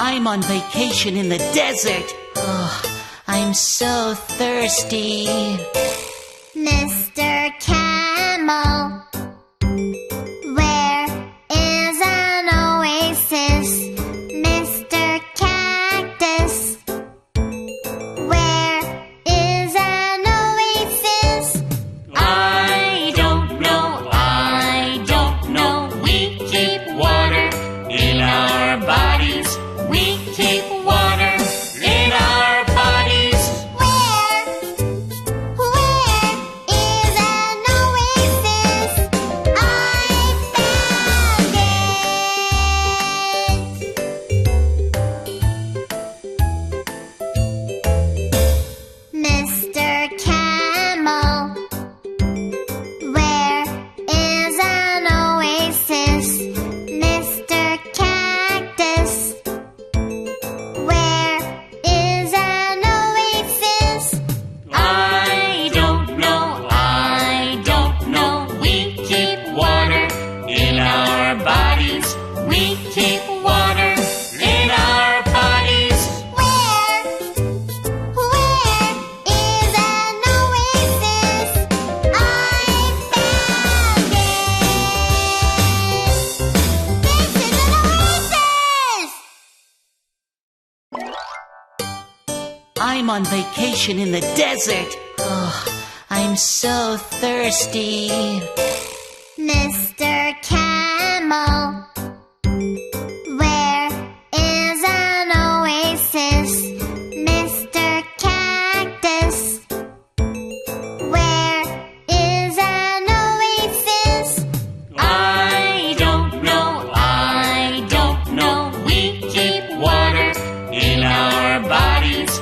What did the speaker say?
I'm on vacation in the desert. Oh, I'm so thirsty. I'm on vacation in the desert. Oh, I'm so thirsty. Mr. Camel, where is an oasis? Mr. Cactus, where is an oasis? I don't know, I don't know. We keep water in our bodies.